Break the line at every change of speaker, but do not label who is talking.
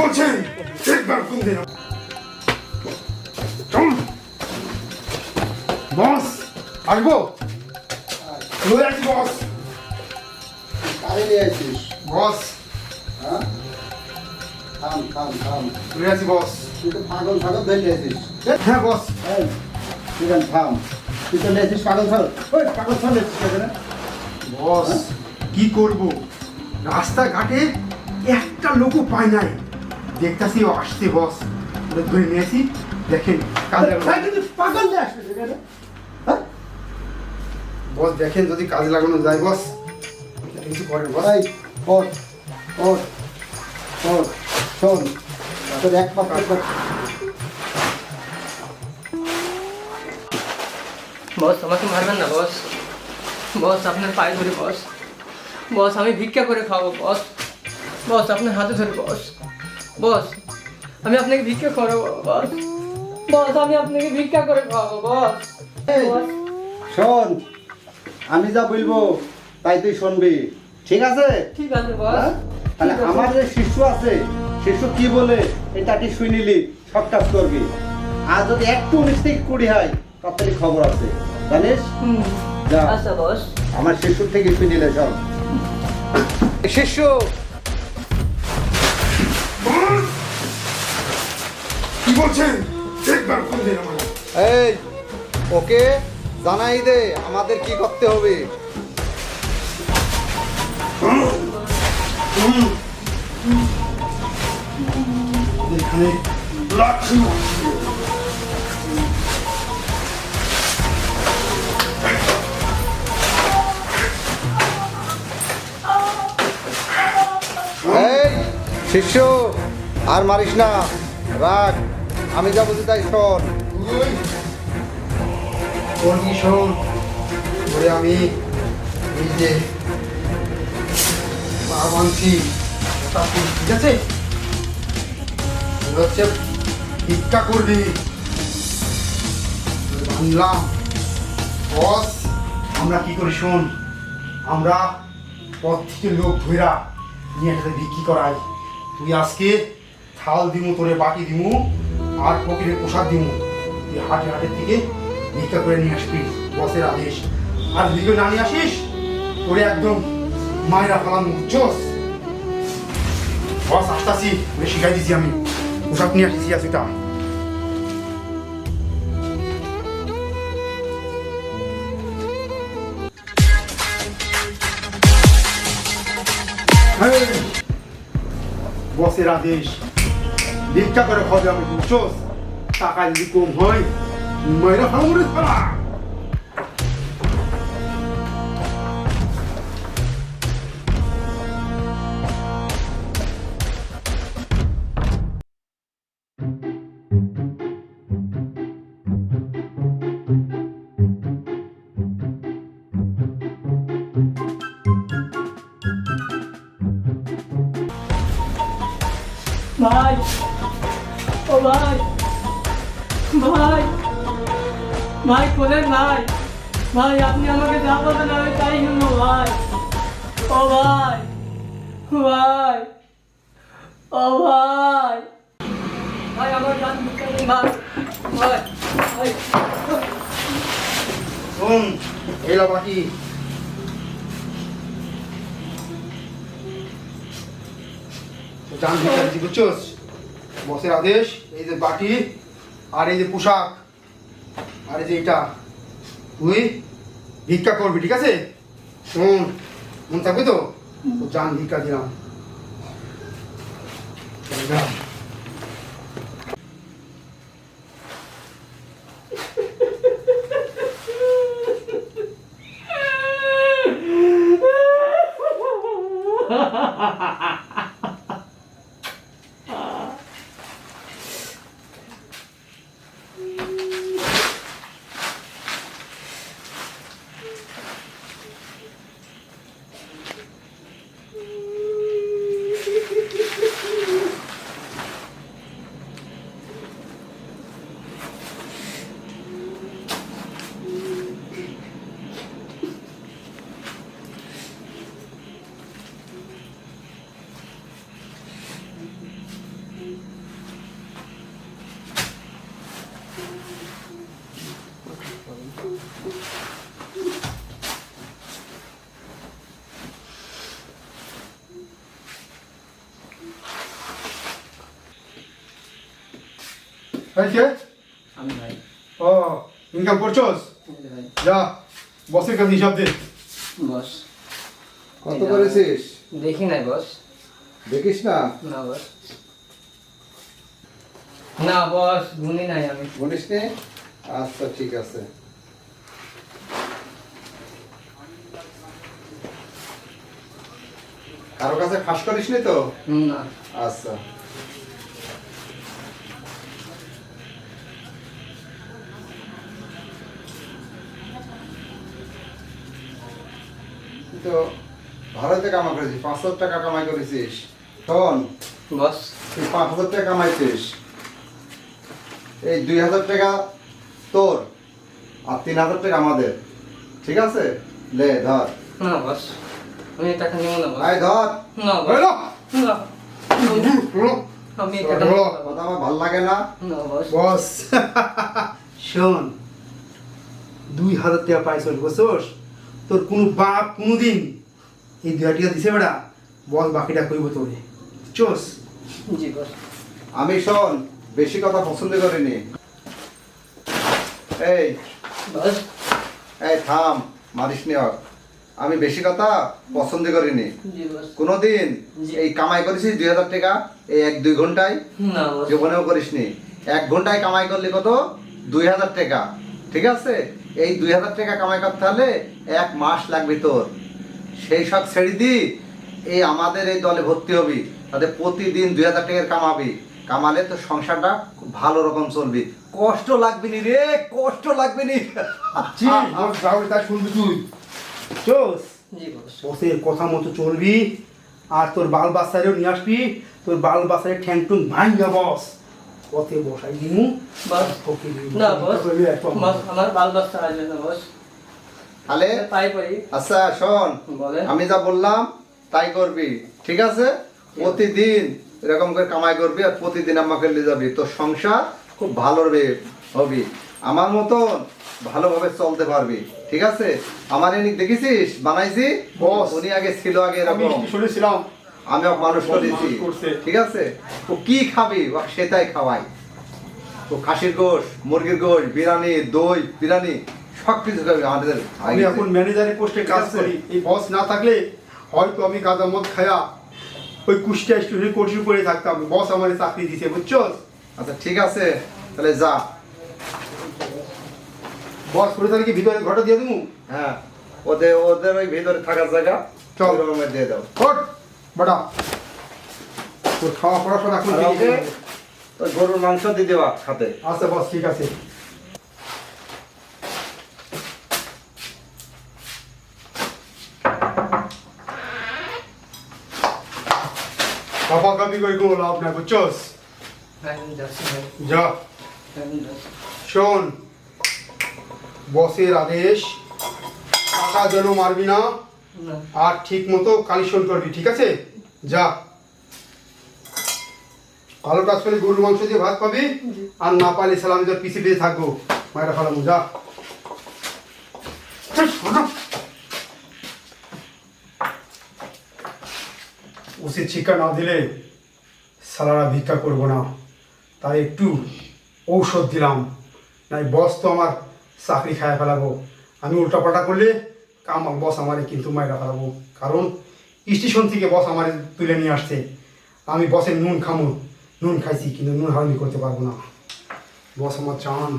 বলছেন একবার কোন দিন বস আসব? চলে যাচ্ছি বস।
কারে নিয়ে আসিস?
বস।
হ্যাঁ? থাম থাম থাম।
যাচ্ছি বস।
তুই তো পাগল পাগল ধরে নিয়ে আসিস
হ্যাঁ বস।
এই তুই থাম। তুই তো নিয়ে আসিস পাগল ওই পাগল
বস কি করব? রাস্তাঘাটে একটা লোকও পাই নাই। দেখতাছি ও আসছে বস ধরে নিয়েছি দেখেন কাজে
পাগল আসিস হ্যাঁ?
বস দেখেন যদি কাজে লাগানো যায় বস কিছু করেন বস
ওর ওর ওর শোন তোর একমাত্র
বস আমাকে মারবেন না বস। বস আপনার পায়ে ধরে বস। বস আমি ভিক্ষা করে খাব বস। বস আপনার হাতে ধরে বস। বস আমি আপনাকে ভিক্ষা করব বস। বস আমি আপনাকে ভিক্ষা করে খাওয়াবো বস।
শোন আমি যা বলব তাই তুই শুনবি। ঠিক আছে?
ঠিক আছে বস।
হ্যাঁ? তাহলে আমার যে শিশু আছে শিশু কি বলে এটা কি শুনিলি সব কাজ করবি। আর যদি একটু থেকে কুড়ি হয় তাড়াতাড়ি খবর আছে। জানিস?
হুম।
যা।
আচ্ছা বস।
আমার শিশুর থেকে শুনিলে সব শিশু!
কি বলছেন একবার কোন দিন আমার
এই ওকে জানাই দে আমাদের কি করতে হবে?
এখানে লাঠি
শিশু, আর মারিস না। রাখ, আমি যা বলছি তাই শোন।
শোন আমি যে মানছি ঠিক আছে? আমরা কি করি শোন? আমরা পথ থেকে লোক ধইরা নিয়ে বিক্রি করাই। তুই আজকে থাল দিমু তোরে বাটি দিমু আর ফকিরের পোশাক দিমু। তুই হাটে হাটের থেকে ভিক্ষা করে নিয়ে আসবি বসের আদেশ। আর ভিডিও না নিয়ে আসিস? তোরে একদম মায়েরা ফালাম বুঝছস? বস আসতাছি ওরে শিখাই দিছি আমি। পোশাক নিয়ে আসিছি আসিটা এই, বসের আদেশ ভিক্ষা করে খাওয়া যাবে বুঝছস টাকা যদি কম হয় মায়েরা হামরে ফেলা
ভাই, ও ভাই ভাই ভাই খোলেন ভাই ভাই আপনি আমাকে যা বলেন আমি তাই শুনব, ভাই। ও ভাই ভাই, ও ভাই। ভাই, আমার গান ভাই ভাই ভাই।
শোন, এলা বাকি। যান ভিক্ষা দিচ্ছি বুঝছোস? বসের আদেশ এই যে বাটি আর এই যে পোশাক আর এই যে এটা। তুই ভিক্ষা করবি ঠিক আছে? শোন মন থাকবি তো? যান ভিক্ষা দিলাম। ha ha ha
আমি ভাই।
ও ইনকাম করছোস
যে ভাই।
যা বসের কাছে হিসাব দে।
বস।
কত করেছিস
দেখি নাই বস।
দেখিস না?
না বস। না বস গুনি নাই আমি।
বলিস নে? আচ্ছা ঠিক আছে। কারও কাছে ফাঁস করিস নি তো?
না।
আচ্ছা। তো ভারতে কামা করেছিস পাঁচ হাজার টাকা কামাই করেছিস। শোন
বস।
তুই পাঁচ হাজার টাকা কামাইছিস। এই দুই হাজার টাকা তোর আর তিন হাজার টাকা আমাদের। ঠিক আছে? লে ধর।
না বস। আমি টাকা নেব না
আয় ধর।
না আমি।
কথা আমার ভালো লাগে না।
না বস।
বস। শোন দুই হাজার টাকা পাইছস বুঝছস? তোর কোনো বাপ কোনোদিন এই দুই হাজার দিছে বেড়া বস বাকিটা কইব তোরে। চোস।
জি বস
আমি শোন বেশি কথা পছন্দ করিনি। এই এই থাম মারিস নি আমি বেশি কথা পছন্দ করিনি।
জি বস
কোনোদিন এই কামাই করেছিস দুই হাজার টাকা এই এক দুই ঘন্টায়?
না বস
জীবনেও করিসনি। এক ঘন্টায় কামাই করলি কত? দুই হাজার টাকা। ঠিক আছে? এই দুই হাজার টাকা কামাই করতে হলে এক মাস লাগবে তোর। সেই সব ছেড়ে দি এই আমাদের এই দলে ভর্তি হবি তাতে প্রতিদিন দুই হাজার টাকার কামাবি। কামালে তোর সংসারটা খুব ভালো রকম চলবি। কষ্ট লাগবে নি রে কষ্ট লাগবে নি।
জি তা শুনবি তুই। চোস। বসের কথা মতো চলবি আর তোর বাল বাচ্চারেও নিয়ে আসবি তোর বাল বাচ্চারে ঠ্যাং টুং ভাঙ্গা বস। পথে বসাই দিমু
বস।
তোকে
না বস। আমার বাল বাচ্চা আসবে না বস।
তাহলে
পাই পাই
আচ্ছা শোন আমি যা বললাম তাই করবি ঠিক আছে? প্রতিদিন এরকম করে কামাই করবি আর প্রতিদিন আমাকে নিয়ে যাবি। তোর সংসার খুব ভালো হবে হবি। আমার মতন ভালোভাবে চলতে পারবি ঠিক আছে? আমার এনে দেখেছিস? বানাইছি?
বস।
উনি আগে ছিল আগে এরকম।
শুনেছিলাম।
আমি ওকে মানুষ করেছি। ঠিক আছে? ও কি খাবি? ও সেটাই খাওয়াই তো খাসির গোশ মুরগির গোশ বিরিয়ানি দই বিরিয়ানি সব কিছু খাবি আমাদের
আমি এখন ম্যানেজারের পোস্টে কাজ করি। এই বস না থাকলে হয়তো আমি গাঁদা মদ খায়া ওই কুষ্টিয়া স্টুডেন্ট কোর্স করে থাকতাম। বস আমার চাকরি দিছে বুঝছ
আচ্ছা ঠিক আছে। তাহলে যা।
বস করে তাহলে কি ভিতরে ঘটা দিয়ে দেবো
হ্যাঁ। ওদের ওদের ওই ভিতরে থাকার জায়গা
চল।
দিয়ে দাও।
বটা তোর খাওয়া পড়াশোনা এখন
ওকে গরুর মাংস দিয়ে দেওয়া খাতে
আচ্ছা বস ঠিক আছে। করে কোনো লাভ নাই বুঝছস? যা। শোন বসের আদেশ টাকা যেন মারবি না আর ঠিক মতো কালেকশন করবি ঠিক আছে? যা। ভালো কাজ করে গরুর মাংস দিয়ে ভাত পাবি আর না পালে সালামি তোর পিছিয়ে পিছিয়ে থাকব। মায়েরা ফালামু যা। উচিত শিক্ষা না দিলে সালারা ভিক্ষা করব না। তাই একটু ঔষধ দিলাম। নাই বস তো আমার চাকরি খায় ফেলাবো। আমি উল্টাপাল্টা করলে কাম বস আমারে কিন্তু মাইরা ফেলাবো। কারণ স্টেশন থেকে বস আমার তুলে নিয়ে আসছে। আমি বসে নুন খামু। নুন খাইছি, কিন্তু নুন হারামি করতে পারব না। বস আমার চান